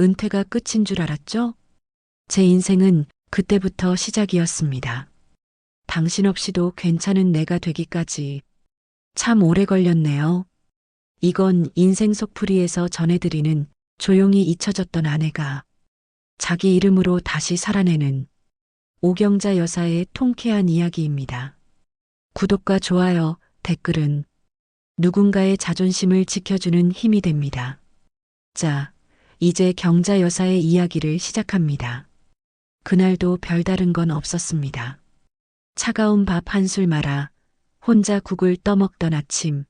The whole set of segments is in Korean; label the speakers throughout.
Speaker 1: 은퇴가 끝인 줄 알았죠? 제 인생은 그때부터 시작이었습니다. 당신 없이도 괜찮은 내가 되기까지 참 오래 걸렸네요. 이건 인생 속풀이에서 전해드리는 조용히 잊혀졌던 아내가 자기 이름으로 다시 살아내는 오경자 여사의 통쾌한 이야기입니다. 구독과 좋아요, 댓글은 누군가의 자존심을 지켜주는 힘이 됩니다. 자, 이제 경자 여사의 이야기를 시작합니다. 그날도 별다른 건 없었습니다. 차가운 밥 한 술 말아 혼자 국을 떠먹던 아침.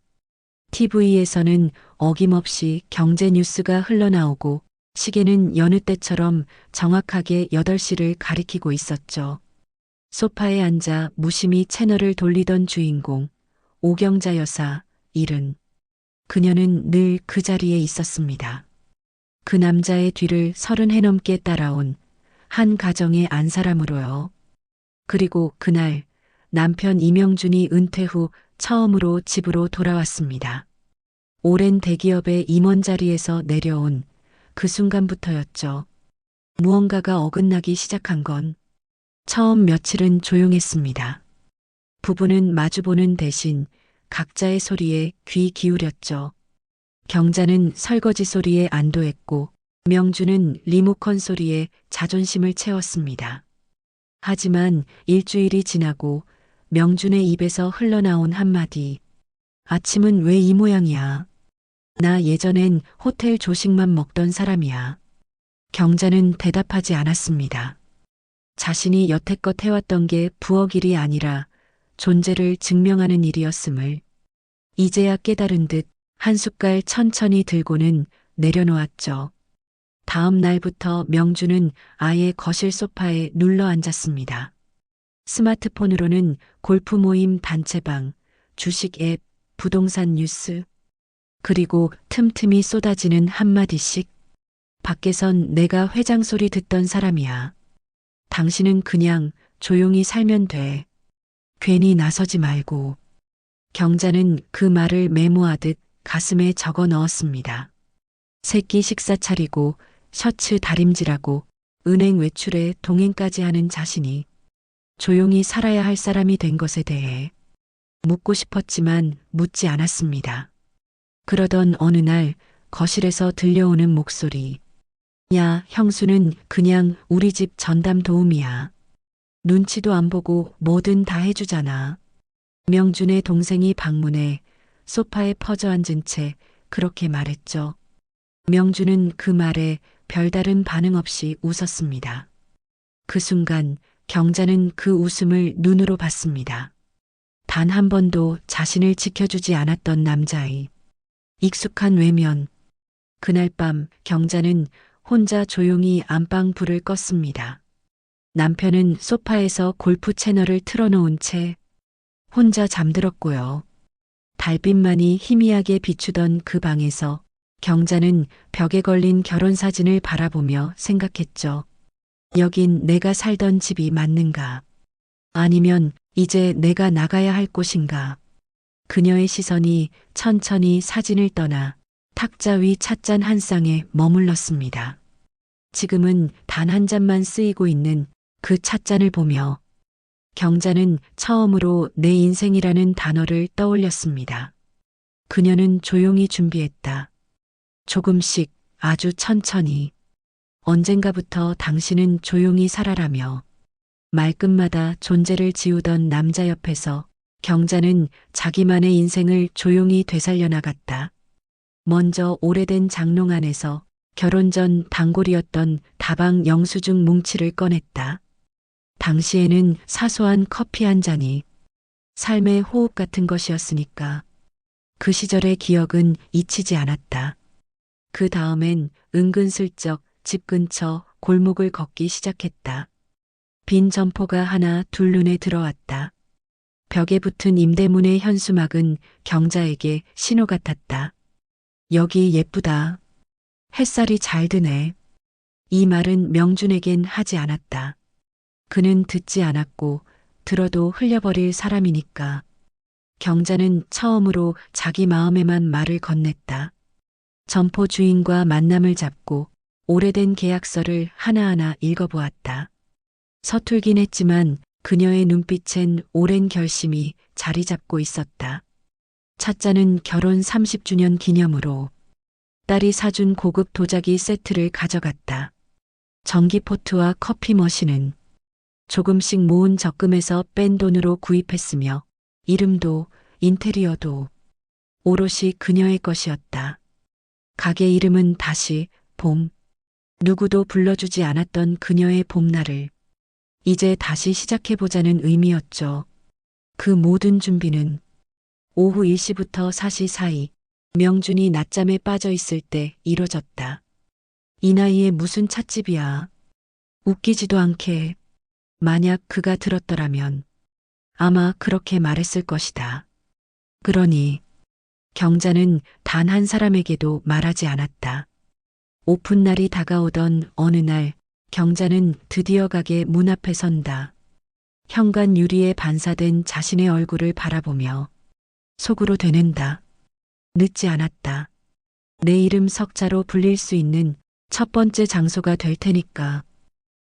Speaker 1: TV에서는 어김없이 경제 뉴스가 흘러나오고 시계는 여느 때처럼 정확하게 8시를 가리키고 있었죠. 소파에 앉아 무심히 채널을 돌리던 주인공, 오경자 여사, 일은. 그녀는 늘 그 자리에 있었습니다. 그 남자의 뒤를 서른 해 넘게 따라온 한 가정의 안 사람으로요. 그리고 그날 남편 이명준이 은퇴 후 처음으로 집으로 돌아왔습니다. 오랜 대기업의 임원 자리에서 내려온 그 순간부터였죠. 무언가가 어긋나기 시작한 건 처음 며칠은 조용했습니다. 부부는 마주보는 대신 각자의 소리에 귀 기울였죠. 경자는 설거지 소리에 안도했고 명주는 리모컨 소리에 자존심을 채웠습니다. 하지만 일주일이 지나고 명준의 입에서 흘러나온 한마디. 아침은 왜 이 모양이야? 나 예전엔 호텔 조식만 먹던 사람이야. 경자는 대답하지 않았습니다. 자신이 여태껏 해왔던 게 부엌 일이 아니라 존재를 증명하는 일이었음을 이제야 깨달은 듯 한 숟갈 천천히 들고는 내려놓았죠. 다음 날부터 명주는 아예 거실 소파에 눌러 앉았습니다. 스마트폰으로는 골프 모임 단체방, 주식 앱, 부동산 뉴스, 그리고 틈틈이 쏟아지는 한마디씩. 밖에선 내가 회장 소리 듣던 사람이야. 당신은 그냥 조용히 살면 돼. 괜히 나서지 말고. 경자는 그 말을 메모하듯 가슴에 적어 넣었습니다. 새끼 식사 차리고 셔츠 다림질하고 은행 외출에 동행까지 하는 자신이 조용히 살아야 할 사람이 된 것에 대해 묻고 싶었지만 묻지 않았습니다. 그러던 어느 날 거실에서 들려오는 목소리. 야, 형수는 그냥 우리 집 전담 도우미야. 눈치도 안 보고 뭐든 다 해주잖아. 명준의 동생이 방문해 소파에 퍼져 앉은 채 그렇게 말했죠. 명준은 그 말에 별다른 반응 없이 웃었습니다. 그 순간 경자는 그 웃음을 눈으로 봤습니다. 단 한 번도 자신을 지켜주지 않았던 남자의 익숙한 외면. 그날 밤 경자는 혼자 조용히 안방 불을 껐습니다. 남편은 소파에서 골프 채널을 틀어놓은 채 혼자 잠들었고요. 달빛만이 희미하게 비추던 그 방에서 경자는 벽에 걸린 결혼 사진을 바라보며 생각했죠. 여긴 내가 살던 집이 맞는가? 아니면 이제 내가 나가야 할 곳인가? 그녀의 시선이 천천히 사진을 떠나 탁자 위 찻잔 한 쌍에 머물렀습니다. 지금은 단 한 잔만 쓰이고 있는 그 찻잔을 보며 경자는 처음으로 내 인생이라는 단어를 떠올렸습니다. 그녀는 조용히 준비했다. 조금씩 아주 천천히 언젠가부터 당신은 조용히 살아라며 말끝마다 존재를 지우던 남자 옆에서 경자는 자기만의 인생을 조용히 되살려 나갔다. 먼저 오래된 장롱 안에서 결혼 전 단골이었던 다방 영수증 뭉치를 꺼냈다. 당시에는 사소한 커피 한 잔이 삶의 호흡 같은 것이었으니까 그 시절의 기억은 잊히지 않았다. 그 다음엔 은근슬쩍 집 근처 골목을 걷기 시작했다. 빈 점포가 하나 둘 눈에 들어왔다. 벽에 붙은 임대문의 현수막은 경자에게 신호 같았다. 여기 예쁘다. 햇살이 잘 드네. 이 말은 명준에겐 하지 않았다. 그는 듣지 않았고 들어도 흘려버릴 사람이니까. 경자는 처음으로 자기 마음에만 말을 건넸다. 점포 주인과 만남을 잡고 오래된 계약서를 하나하나 읽어보았다. 서툴긴 했지만 그녀의 눈빛엔 오랜 결심이 자리 잡고 있었다. 차자는 결혼 30주년 기념으로 딸이 사준 고급 도자기 세트를 가져갔다. 전기포트와 커피 머신은 조금씩 모은 적금에서 뺀 돈으로 구입했으며 이름도 인테리어도 오롯이 그녀의 것이었다. 가게 이름은 다시 봄. 누구도 불러주지 않았던 그녀의 봄날을 이제 다시 시작해보자는 의미였죠. 그 모든 준비는 오후 1시부터 4시 사이 명준이 낮잠에 빠져 있을 때 이뤄졌다. 이 나이에 무슨 찻집이야. 웃기지도 않게 만약 그가 들었더라면 아마 그렇게 말했을 것이다. 그러니 경자는 단 한 사람에게도 말하지 않았다. 오픈 날이 다가오던 어느 날 경자는 드디어 가게 문 앞에 선다. 현관 유리에 반사된 자신의 얼굴을 바라보며 속으로 되낸다. 늦지 않았다. 내 이름 석자로 불릴 수 있는 첫 번째 장소가 될 테니까.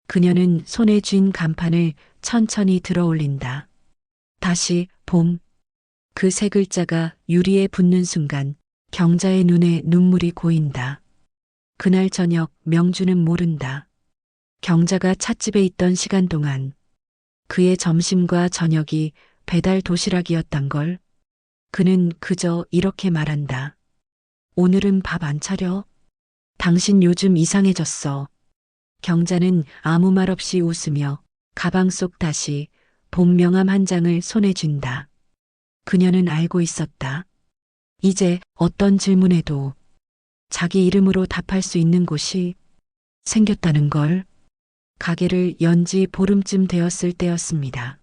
Speaker 1: 그녀는 손에 쥔 간판을 천천히 들어 올린다. 다시 봄. 그 세 글자가 유리에 붙는 순간 경자의 눈에 눈물이 고인다. 그날 저녁 명주는 모른다. 경자가 찻집에 있던 시간 동안 그의 점심과 저녁이 배달 도시락이었단 걸. 그는 그저 이렇게 말한다. 오늘은 밥 안 차려? 당신 요즘 이상해졌어. 경자는 아무 말 없이 웃으며 가방 속 다시 본 명함 한 장을 손에 쥔다. 그녀는 알고 있었다. 이제 어떤 질문에도 자기 이름으로 답할 수 있는 곳이 생겼다는 걸 가게를 연지 보름쯤 되었을 때였습니다.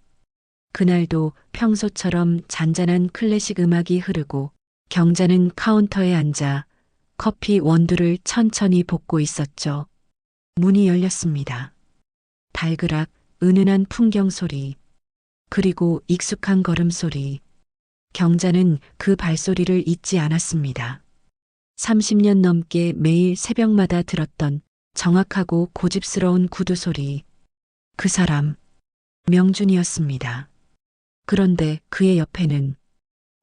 Speaker 1: 그날도 평소처럼 잔잔한 클래식 음악이 흐르고 경자는 카운터에 앉아 커피 원두를 천천히 볶고 있었죠. 문이 열렸습니다. 달그락 은은한 풍경 소리 그리고 익숙한 걸음 소리 경자는 그 발소리를 잊지 않았습니다. 30년 넘게 매일 새벽마다 들었던 정확하고 고집스러운 구두 소리. 그 사람, 명준이었습니다. 그런데 그의 옆에는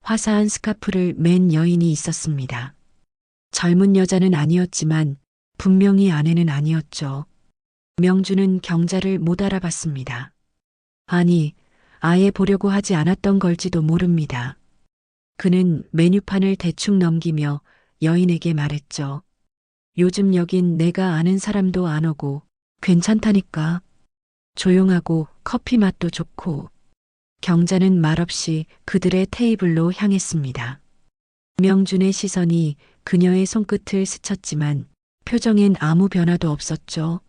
Speaker 1: 화사한 스카프를 맨 여인이 있었습니다. 젊은 여자는 아니었지만 분명히 아내는 아니었죠. 명준은 경자를 못 알아봤습니다. 아니, 아예 보려고 하지 않았던 걸지도 모릅니다. 그는 메뉴판을 대충 넘기며 여인에게 말했죠. 요즘 여긴 내가 아는 사람도 안 오고 괜찮다니까. 조용하고 커피 맛도 좋고. 경자는 말없이 그들의 테이블로 향했습니다. 명준의 시선이 그녀의 손끝을 스쳤지만 표정엔 아무 변화도 없었죠.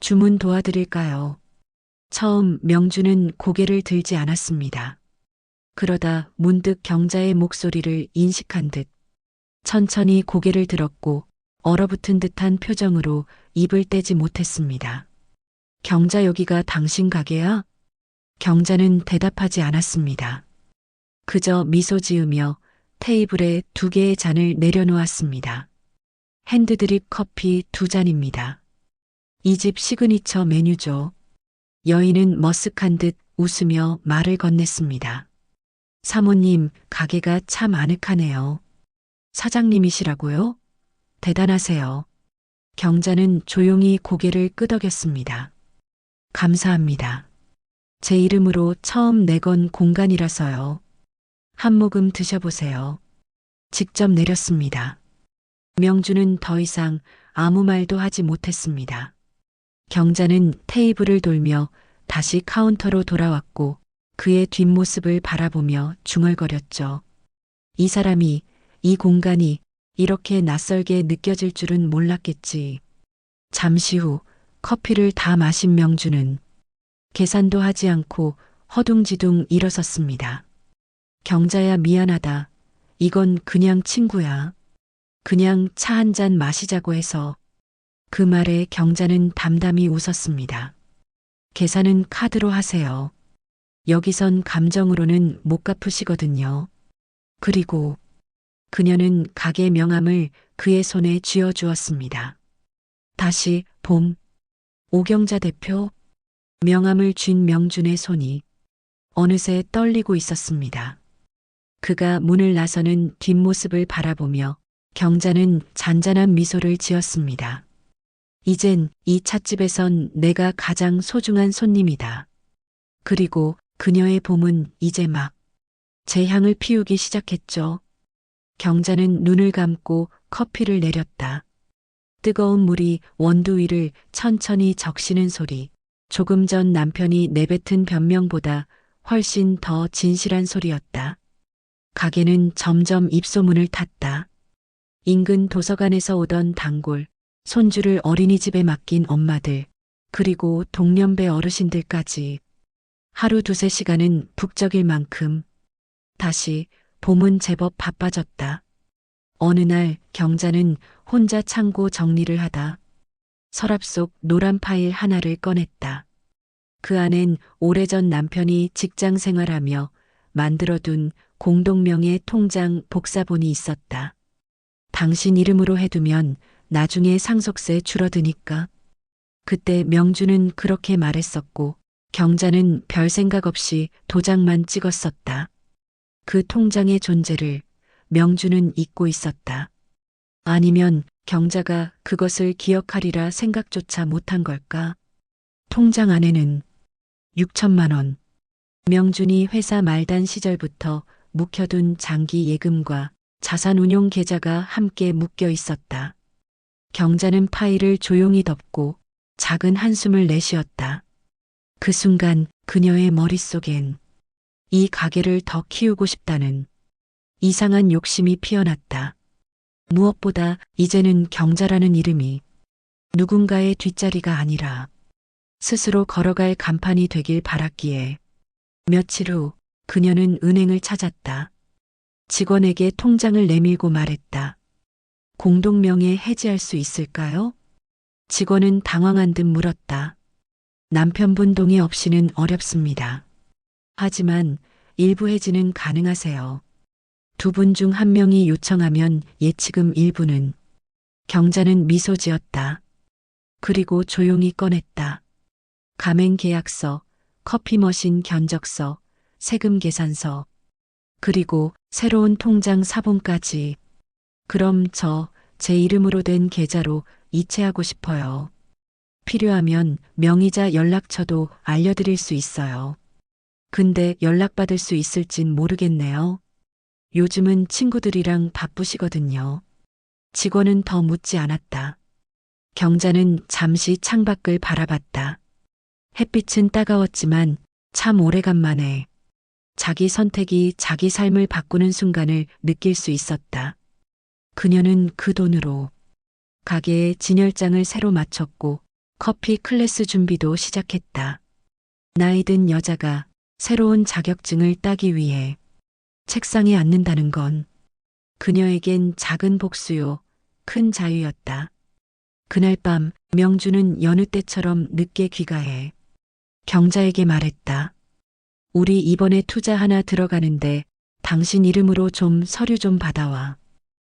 Speaker 1: 주문 도와드릴까요? 처음 명준은 고개를 들지 않았습니다. 그러다 문득 경자의 목소리를 인식한 듯 천천히 고개를 들었고 얼어붙은 듯한 표정으로 입을 떼지 못했습니다. 경자 여기가 당신 가게야? 경자는 대답하지 않았습니다. 그저 미소 지으며 테이블에 두 개의 잔을 내려놓았습니다. 핸드드립 커피 두 잔입니다. 이 집 시그니처 메뉴죠. 여인은 머쓱한 듯 웃으며 말을 건넸습니다. 사모님, 가게가 참 아늑하네요. 사장님이시라고요? 대단하세요. 경자는 조용히 고개를 끄덕였습니다. 감사합니다. 제 이름으로 처음 내건 공간이라서요. 한 모금 드셔보세요. 직접 내렸습니다. 명주는 더 이상 아무 말도 하지 못했습니다. 경자는 테이블을 돌며 다시 카운터로 돌아왔고 그의 뒷모습을 바라보며 중얼거렸죠. 이 사람이, 이 공간이 이렇게 낯설게 느껴질 줄은 몰랐겠지. 잠시 후 커피를 다 마신 명주는 계산도 하지 않고 허둥지둥 일어섰습니다. 경자야 미안하다. 이건 그냥 친구야. 그냥 차 한 잔 마시자고 해서 그 말에 경자는 담담히 웃었습니다. 계산은 카드로 하세요. 여기선 감정으로는 못 갚으시거든요. 그리고 그녀는 가게 명함을 그의 손에 쥐어 주었습니다. 다시 봄. 오경자 대표. 명함을 쥔 명준의 손이 어느새 떨리고 있었습니다. 그가 문을 나서는 뒷모습을 바라보며 경자는 잔잔한 미소를 지었습니다. 이젠 이 찻집에선 내가 가장 소중한 손님이다. 그리고 그녀의 봄은 이제 막 제 향을 피우기 시작했죠. 경자는 눈을 감고 커피를 내렸다. 뜨거운 물이 원두 위를 천천히 적시는 소리. 조금 전 남편이 내뱉은 변명보다 훨씬 더 진실한 소리였다. 가게는 점점 입소문을 탔다. 인근 도서관에서 오던 단골, 손주를 어린이집에 맡긴 엄마들, 그리고 동년배 어르신들까지 하루 두세 시간은 북적일 만큼 다시 봄은 제법 바빠졌다. 어느 날 경자는 혼자 창고 정리를 하다 서랍 속 노란 파일 하나를 꺼냈다. 그 안엔 오래전 남편이 직장 생활하며 만들어둔 공동명의 통장 복사본이 있었다. 당신 이름으로 해두면 나중에 상속세 줄어드니까. 그때 명주는 그렇게 말했었고 경자는 별 생각 없이 도장만 찍었었다. 그 통장의 존재를 명주는 잊고 있었다. 아니면 경자가 그것을 기억하리라 생각조차 못한 걸까? 통장 안에는 6천만 원. 명준이 회사 말단 시절부터 묵혀둔 장기 예금과 자산 운용 계좌가 함께 묶여 있었다. 경자는 파일을 조용히 덮고 작은 한숨을 내쉬었다. 그 순간 그녀의 머릿속엔 이 가게를 더 키우고 싶다는 이상한 욕심이 피어났다. 무엇보다 이제는 경자라는 이름이 누군가의 뒷자리가 아니라 스스로 걸어갈 간판이 되길 바랐기에 며칠 후 그녀는 은행을 찾았다. 직원에게 통장을 내밀고 말했다. 공동명예 해지할 수 있을까요? 직원은 당황한 듯 물었다. 남편분 동의 없이는 어렵습니다. 하지만 일부 해지는 가능하세요. 두 분 중 한 명이 요청하면 예치금 일부는 경자는 미소 지었다. 그리고 조용히 꺼냈다. 가맹 계약서, 커피 머신 견적서, 세금 계산서, 그리고 새로운 통장 사본까지. 그럼 저 제 이름으로 된 계좌로 이체하고 싶어요. 필요하면 명의자 연락처도 알려드릴 수 있어요. 근데 연락받을 수 있을진 모르겠네요. 요즘은 친구들이랑 바쁘시거든요. 직원은 더 묻지 않았다. 경자는 잠시 창밖을 바라봤다. 햇빛은 따가웠지만 참 오래간만에 자기 선택이 자기 삶을 바꾸는 순간을 느낄 수 있었다. 그녀는 그 돈으로 가게에 진열장을 새로 마쳤고 커피 클래스 준비도 시작했다. 나이 든 여자가 새로운 자격증을 따기 위해 책상에 앉는다는 건 그녀에겐 작은 복수요, 큰 자유였다. 그날 밤 명주는 여느 때처럼 늦게 귀가해 경자에게 말했다. 우리 이번에 투자 하나 들어가는데 당신 이름으로 좀 서류 좀 받아와.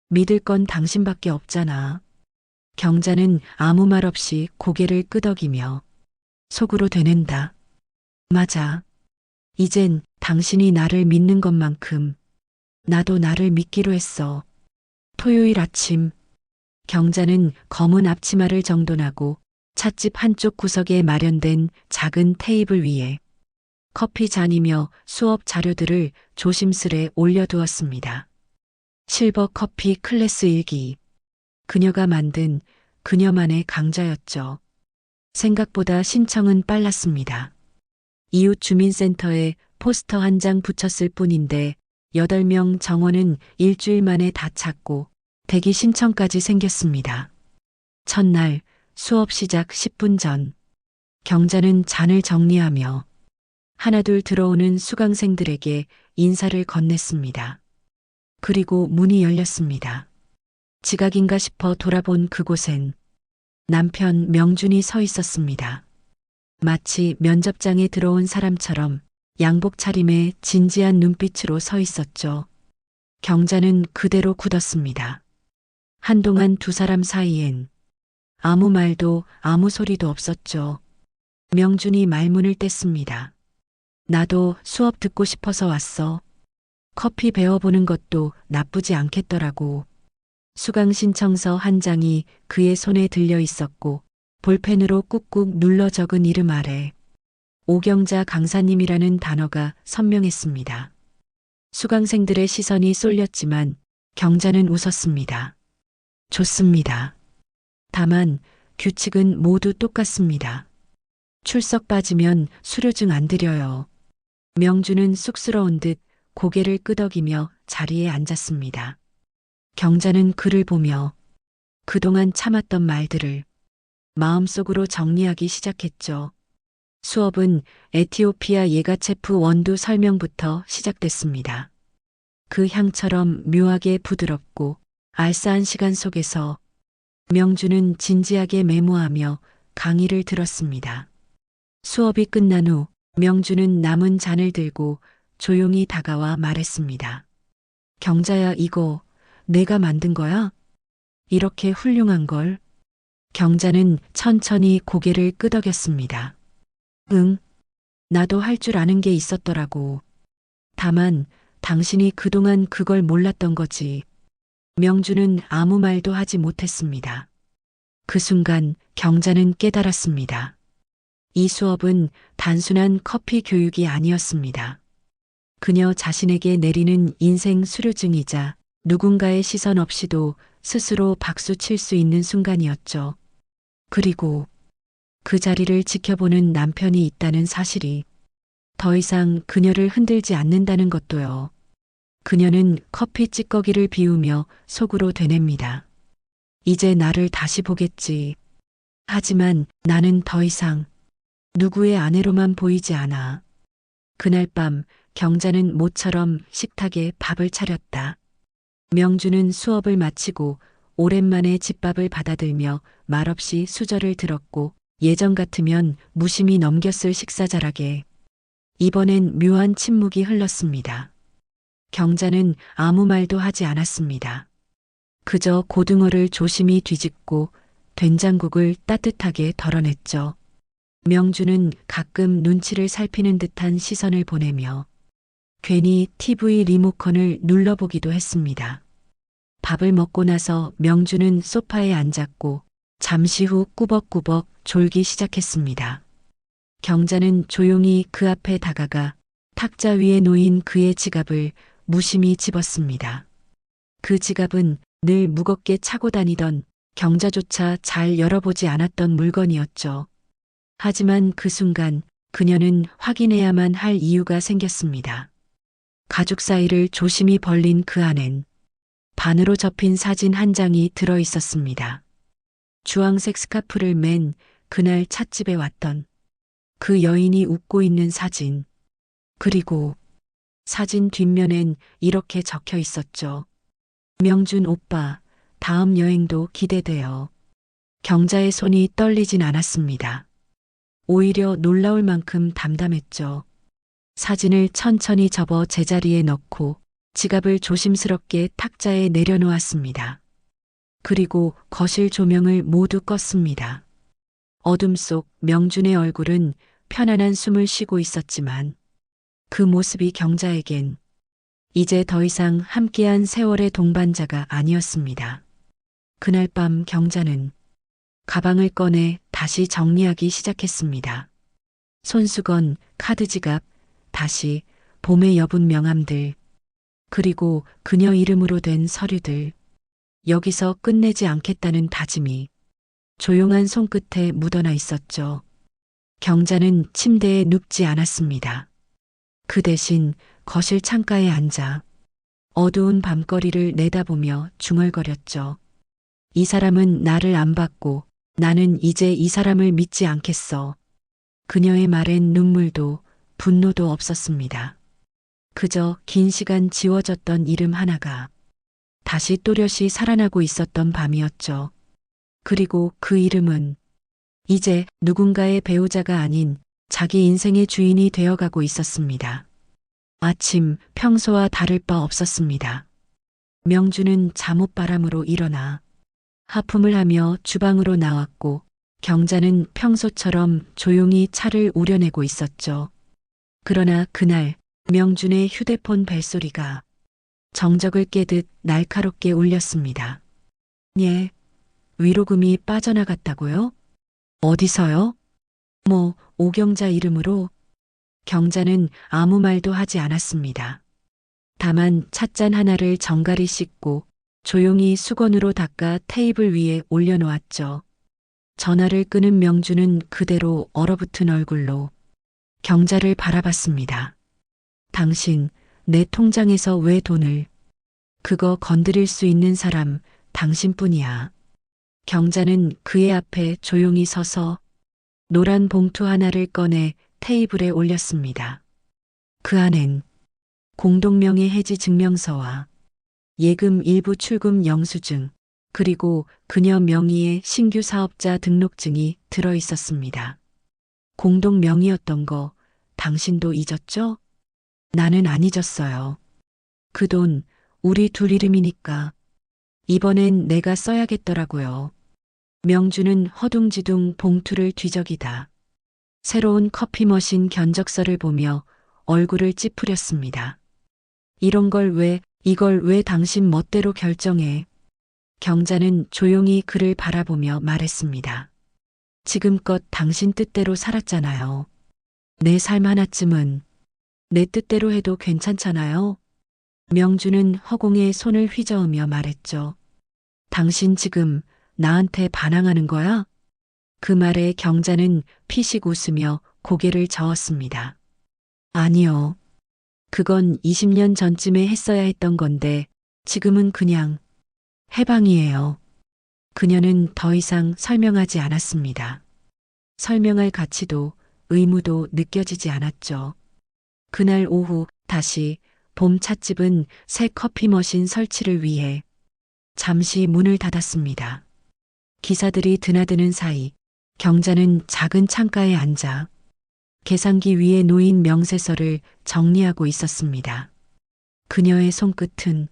Speaker 1: 믿을 건 당신밖에 없잖아. 경자는 아무 말 없이 고개를 끄덕이며 속으로 되낸다. 맞아. 이젠 당신이 나를 믿는 것만큼 나도 나를 믿기로 했어. 토요일 아침 경자는 검은 앞치마를 정돈하고 찻집 한쪽 구석에 마련된 작은 테이블 위에 커피 잔이며 수업 자료들을 조심스레 올려두었습니다. 실버 커피 클래스 일기. 그녀가 만든 그녀만의 강좌였죠. 생각보다 신청은 빨랐습니다. 이웃 주민센터에 포스터 한 장 붙였을 뿐인데 8명 정원은 일주일 만에 다 찼고 대기 신청까지 생겼습니다. 첫날 수업 시작 10분 전 경자는 잔을 정리하며 하나둘 들어오는 수강생들에게 인사를 건넸습니다. 그리고 문이 열렸습니다. 지각인가 싶어 돌아본 그곳엔 남편 명준이 서 있었습니다. 마치 면접장에 들어온 사람처럼 양복 차림에 진지한 눈빛으로 서 있었죠. 경자는 그대로 굳었습니다. 한동안 두 사람 사이엔 아무 말도 아무 소리도 없었죠. 명준이 말문을 뗐습니다. 나도 수업 듣고 싶어서 왔어. 커피 배워보는 것도 나쁘지 않겠더라고. 수강 신청서 한 장이 그의 손에 들려 있었고 볼펜으로 꾹꾹 눌러 적은 이름 아래 오경자 강사님이라는 단어가 선명했습니다. 수강생들의 시선이 쏠렸지만 경자는 웃었습니다. 좋습니다. 다만 규칙은 모두 똑같습니다. 출석 빠지면 수료증 안 드려요. 명주는 쑥스러운 듯 고개를 끄덕이며 자리에 앉았습니다. 경자는 그를 보며 그동안 참았던 말들을 마음속으로 정리하기 시작했죠. 수업은 에티오피아 예가체프 원두 설명부터 시작됐습니다. 그 향처럼 묘하게 부드럽고 알싸한 시간 속에서 명주는 진지하게 메모하며 강의를 들었습니다. 수업이 끝난 후 명주는 남은 잔을 들고 조용히 다가와 말했습니다. 경자야, 이거 내가 만든 거야? 이렇게 훌륭한 걸? 경자는 천천히 고개를 끄덕였습니다. 응, 나도 할 줄 아는 게 있었더라고. 다만 당신이 그동안 그걸 몰랐던 거지. 명주는 아무 말도 하지 못했습니다. 그 순간 경자는 깨달았습니다. 이 수업은 단순한 커피 교육이 아니었습니다. 그녀 자신에게 내리는 인생 수료증이자 누군가의 시선 없이도 스스로 박수 칠 수 있는 순간이었죠. 그리고 그 자리를 지켜보는 남편이 있다는 사실이 더 이상 그녀를 흔들지 않는다는 것도요. 그녀는 커피 찌꺼기를 비우며 속으로 되냅니다. 이제 나를 다시 보겠지. 하지만 나는 더 이상 누구의 아내로만 보이지 않아. 그날 밤 경자는 모처럼 식탁에 밥을 차렸다. 명주는 수업을 마치고 오랜만에 집밥을 받아들며 말없이 수저를 들었고 예전 같으면 무심히 넘겼을 식사 자락에 이번엔 묘한 침묵이 흘렀습니다. 경자는 아무 말도 하지 않았습니다. 그저 고등어를 조심히 뒤집고 된장국을 따뜻하게 덜어냈죠. 명주는 가끔 눈치를 살피는 듯한 시선을 보내며 괜히 TV 리모컨을 눌러보기도 했습니다. 밥을 먹고 나서 명주는 소파에 앉았고 잠시 후 꾸벅꾸벅 졸기 시작했습니다. 경자는 조용히 그 앞에 다가가 탁자 위에 놓인 그의 지갑을 무심히 집었습니다. 그 지갑은 늘 무겁게 차고 다니던 경자조차 잘 열어보지 않았던 물건이었죠. 하지만 그 순간 그녀는 확인해야만 할 이유가 생겼습니다. 가죽 사이를 조심히 벌린 그 안엔 반으로 접힌 사진 한 장이 들어 있었습니다. 주황색 스카프를 맨 그날 찻집에 왔던 그 여인이 웃고 있는 사진. 그리고 사진 뒷면엔 이렇게 적혀 있었죠. 명준 오빠, 다음 여행도 기대돼요. 경자의 손이 떨리진 않았습니다. 오히려 놀라울 만큼 담담했죠. 사진을 천천히 접어 제자리에 넣고 지갑을 조심스럽게 탁자에 내려놓았습니다. 그리고 거실 조명을 모두 껐습니다. 어둠 속 명준의 얼굴은 편안한 숨을 쉬고 있었지만 그 모습이 경자에겐 이제 더 이상 함께한 세월의 동반자가 아니었습니다. 그날 밤 경자는 가방을 꺼내 다시 정리하기 시작했습니다. 손수건, 카드 지갑, 다시 봄에 여분 명함들, 그리고 그녀 이름으로 된 서류들. 여기서 끝내지 않겠다는 다짐이 조용한 손끝에 묻어나 있었죠. 경자는 침대에 눕지 않았습니다. 그 대신 거실 창가에 앉아 어두운 밤거리를 내다보며 중얼거렸죠. 이 사람은 나를 안 받고 나는 이제 이 사람을 믿지 않겠어. 그녀의 말엔 눈물도 분노도 없었습니다. 그저 긴 시간 지워졌던 이름 하나가 다시 또렷이 살아나고 있었던 밤이었죠. 그리고 그 이름은 이제 누군가의 배우자가 아닌 자기 인생의 주인이 되어가고 있었습니다. 아침 평소와 다를 바 없었습니다. 명주는 잠옷바람으로 일어나 하품을 하며 주방으로 나왔고 경자는 평소처럼 조용히 차를 우려내고 있었죠. 그러나 그날 명준의 휴대폰 벨소리가 정적을 깨듯 날카롭게 울렸습니다. 예, 위로금이 빠져나갔다고요? 어디서요? 뭐, 오경자 이름으로 경자는 아무 말도 하지 않았습니다. 다만 찻잔 하나를 정갈이 씻고 조용히 수건으로 닦아 테이블 위에 올려놓았죠. 전화를 끄는 명주는 그대로 얼어붙은 얼굴로 경자를 바라봤습니다. 당신, 내 통장에서 왜 돈을, 그거 건드릴 수 있는 사람 당신뿐이야. 경자는 그의 앞에 조용히 서서 노란 봉투 하나를 꺼내 테이블에 올렸습니다. 그 안엔 공동명의 해지 증명서와 예금 일부 출금 영수증, 그리고 그녀 명의의 신규 사업자 등록증이 들어 있었습니다. 공동 명의였던 거 당신도 잊었죠? 나는 안 잊었어요. 그 돈 우리 둘 이름이니까 이번엔 내가 써야겠더라고요. 명주는 허둥지둥 봉투를 뒤적이다. 새로운 커피 머신 견적서를 보며 얼굴을 찌푸렸습니다. 이런 걸 왜, 이걸 왜 당신 멋대로 결정해? 경자는 조용히 그를 바라보며 말했습니다. 지금껏 당신 뜻대로 살았잖아요. 내 삶 하나쯤은 내 뜻대로 해도 괜찮잖아요. 명주는 허공에 손을 휘저으며 말했죠. 당신 지금 나한테 반항하는 거야? 그 말에 경자는 피식 웃으며 고개를 저었습니다. 아니요. 그건 20년 전쯤에 했어야 했던 건데 지금은 그냥 해방이에요. 그녀는 더 이상 설명하지 않았습니다. 설명할 가치도 의무도 느껴지지 않았죠. 그날 오후 다시 봄 찻집은 새 커피 머신 설치를 위해 잠시 문을 닫았습니다. 기사들이 드나드는 사이 경자는 작은 창가에 앉아 계산기 위에 놓인 명세서를 정리하고 있었습니다. 그녀의 손끝은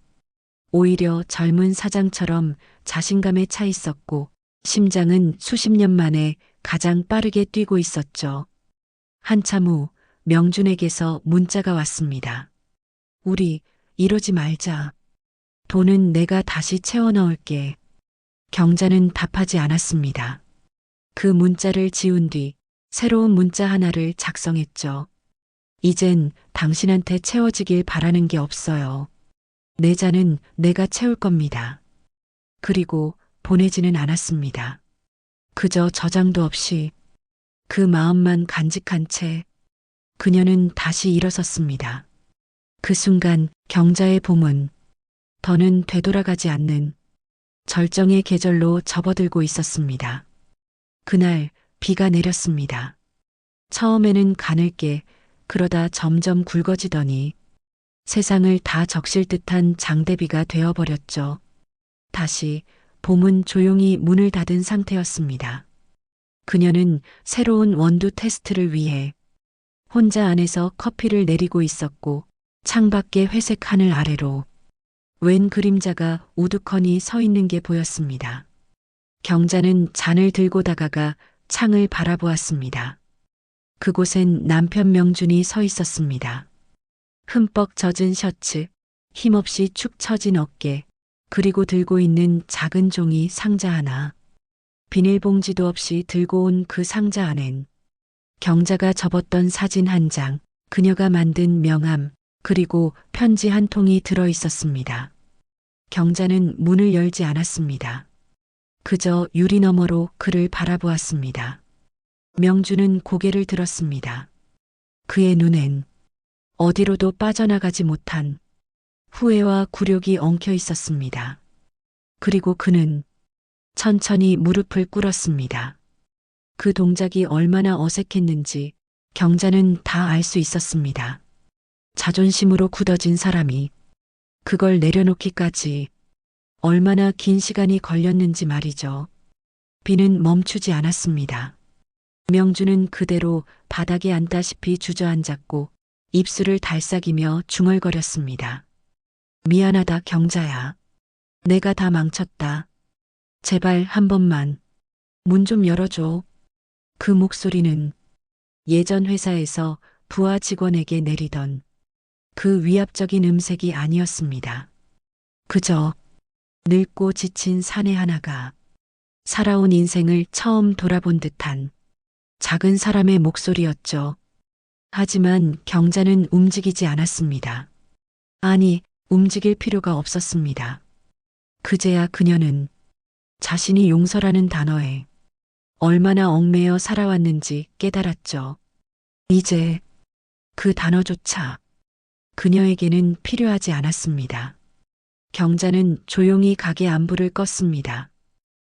Speaker 1: 오히려 젊은 사장처럼 자신감에 차 있었고 심장은 수십 년 만에 가장 빠르게 뛰고 있었죠. 한참 후 명준에게서 문자가 왔습니다. 우리 이러지 말자. 돈은 내가 다시 채워 넣을게. 경자는 답하지 않았습니다. 그 문자를 지운 뒤 새로운 문자 하나를 작성했죠. 이젠 당신한테 채워지길 바라는 게 없어요. 내 잔은 내가 채울 겁니다. 그리고 보내지는 않았습니다. 그저 저장도 없이 그 마음만 간직한 채 그녀는 다시 일어섰습니다. 그 순간 경자의 봄은 더는 되돌아가지 않는 절정의 계절로 접어들고 있었습니다. 그날 비가 내렸습니다. 처음에는 가늘게 그러다 점점 굵어지더니 세상을 다 적실 듯한 장대비가 되어버렸죠. 다시 봄은 조용히 문을 닫은 상태였습니다. 그녀는 새로운 원두 테스트를 위해 혼자 안에서 커피를 내리고 있었고 창밖의 회색 하늘 아래로 웬 그림자가 우두커니 서 있는 게 보였습니다. 경자는 잔을 들고 다가가 창을 바라보았습니다. 그곳엔 남편 명준이 서 있었습니다. 흠뻑 젖은 셔츠, 힘없이 축 처진 어깨, 그리고 들고 있는 작은 종이 상자 하나. 비닐봉지도 없이 들고 온 그 상자 안엔 경자가 접었던 사진 한 장, 그녀가 만든 명함, 그리고 편지 한 통이 들어 있었습니다. 경자는 문을 열지 않았습니다. 그저 유리 너머로 그를 바라보았습니다. 명주는 고개를 들었습니다. 그의 눈엔 어디로도 빠져나가지 못한 후회와 굴욕이 엉켜 있었습니다. 그리고 그는 천천히 무릎을 꿇었습니다. 그 동작이 얼마나 어색했는지 경자는 다 알 수 있었습니다. 자존심으로 굳어진 사람이 그걸 내려놓기까지 얼마나 긴 시간이 걸렸는지 말이죠. 비는 멈추지 않았습니다. 명주는 그대로 바닥에 앉다시피 주저앉았고 입술을 달싹이며 중얼거렸습니다. 미안하다 경자야. 내가 다 망쳤다. 제발 한 번만. 문 좀 열어줘. 그 목소리는 예전 회사에서 부하 직원에게 내리던 그 위압적인 음색이 아니었습니다. 그저 늙고 지친 사내 하나가 살아온 인생을 처음 돌아본 듯한 작은 사람의 목소리였죠. 하지만 경자는 움직이지 않았습니다. 아니, 움직일 필요가 없었습니다. 그제야 그녀는 자신이 용서라는 단어에 얼마나 얽매여 살아왔는지 깨달았죠. 이제 그 단어조차 그녀에게는 필요하지 않았습니다. 경자는 조용히 가게 안불을 껐습니다.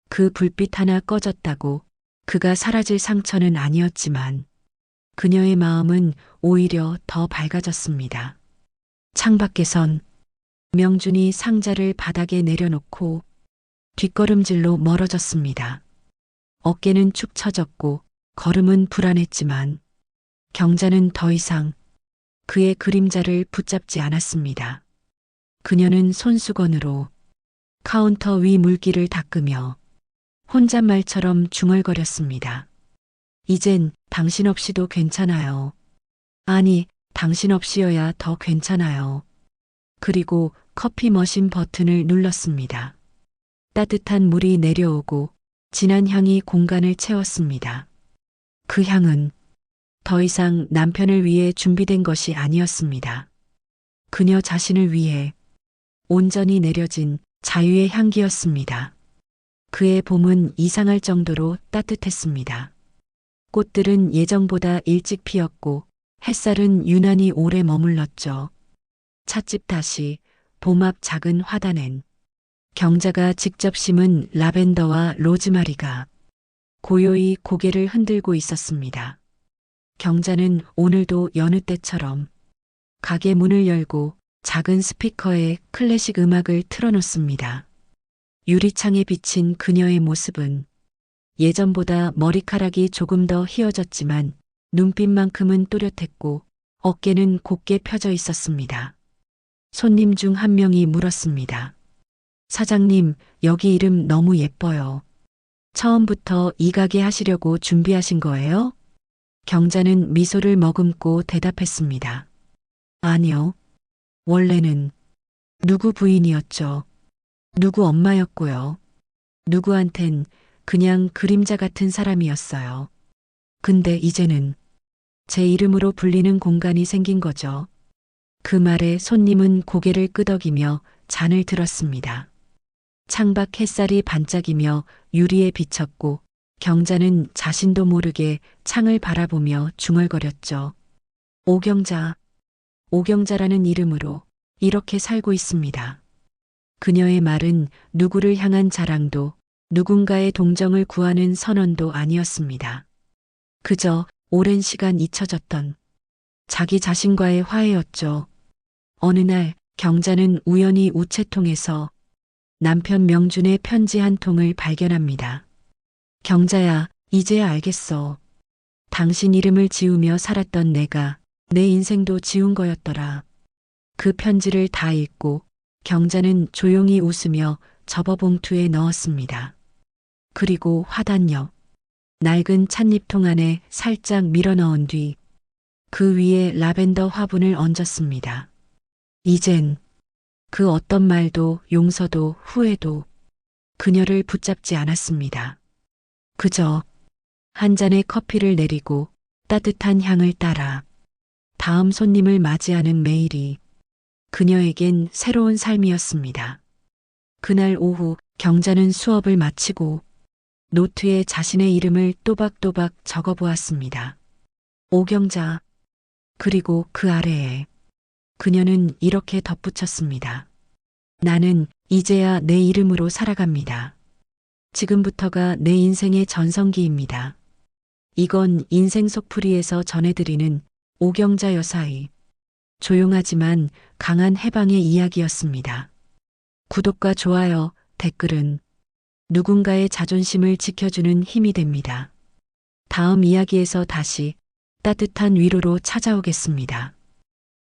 Speaker 1: 그 불빛 하나 꺼졌다고 그가 사라질 상처는 아니었지만 그녀의 마음은 오히려 더 밝아졌습니다. 창밖에선 명준이 상자를 바닥에 내려놓고 뒷걸음질로 멀어졌습니다. 어깨는 축 처졌고 걸음은 불안했지만 경자는 더 이상 그의 그림자를 붙잡지 않았습니다. 그녀는 손수건으로 카운터 위 물기를 닦으며 혼잣말처럼 중얼거렸습니다. 이젠 당신 없이도 괜찮아요. 아니, 당신 없이여야 더 괜찮아요. 그리고 커피 머신 버튼을 눌렀습니다. 따뜻한 물이 내려오고 진한 향이 공간을 채웠습니다. 그 향은 더 이상 남편을 위해 준비된 것이 아니었습니다. 그녀 자신을 위해 온전히 내려진 자유의 향기였습니다. 그의 봄은 이상할 정도로 따뜻했습니다. 꽃들은 예정보다 일찍 피었고 햇살은 유난히 오래 머물렀죠. 찻집 다시 봄 앞 작은 화단엔 경자가 직접 심은 라벤더와 로즈마리가 고요히 고개를 흔들고 있었습니다. 경자는 오늘도 여느 때처럼 가게 문을 열고 작은 스피커에 클래식 음악을 틀어놓습니다. 유리창에 비친 그녀의 모습은 예전보다 머리카락이 조금 더 휘어졌지만 눈빛만큼은 또렷했고 어깨는 곧게 펴져 있었습니다. 손님 중 한 명이 물었습니다. 사장님, 여기 이름 너무 예뻐요. 처음부터 이 가게 하시려고 준비하신 거예요? 경자는 미소를 머금고 대답했습니다. 아니요. 원래는 누구 부인이었죠. 누구 엄마였고요. 누구한텐 그냥 그림자 같은 사람이었어요. 근데 이제는 제 이름으로 불리는 공간이 생긴 거죠. 그 말에 손님은 고개를 끄덕이며 잔을 들었습니다. 창밖 햇살이 반짝이며 유리에 비쳤고 경자는 자신도 모르게 창을 바라보며 중얼거렸죠. 오경자, 오경자라는 이름으로 이렇게 살고 있습니다. 그녀의 말은 누구를 향한 자랑도 누군가의 동정을 구하는 선언도 아니었습니다. 그저 오랜 시간 잊혀졌던 자기 자신과의 화해였죠. 어느 날 경자는 우연히 우체통에서 남편 명준의 편지 한 통을 발견합니다. 경자야, 이제야 알겠어. 당신 이름을 지우며 살았던 내가 내 인생도 지운 거였더라. 그 편지를 다 읽고 경자는 조용히 웃으며 접어봉투에 넣었습니다. 그리고 화단역, 낡은 찻잎통 안에 살짝 밀어 넣은 뒤 그 위에 라벤더 화분을 얹었습니다. 이젠 그 어떤 말도 용서도 후회도 그녀를 붙잡지 않았습니다. 그저 한 잔의 커피를 내리고 따뜻한 향을 따라 다음 손님을 맞이하는 매일이 그녀에겐 새로운 삶이었습니다. 그날 오후 경자는 수업을 마치고 노트에 자신의 이름을 또박또박 적어 보았습니다. 오경자. 그리고 그 아래에 그녀는 이렇게 덧붙였습니다. 나는 이제야 내 이름으로 살아갑니다. 지금부터가 내 인생의 전성기입니다. 이건 인생 속풀이에서 전해드리는 오경자 여사의 조용하지만 강한 해방의 이야기였습니다. 구독과 좋아요, 댓글은 누군가의 자존심을 지켜주는 힘이 됩니다. 다음 이야기에서 다시 따뜻한 위로로 찾아오겠습니다.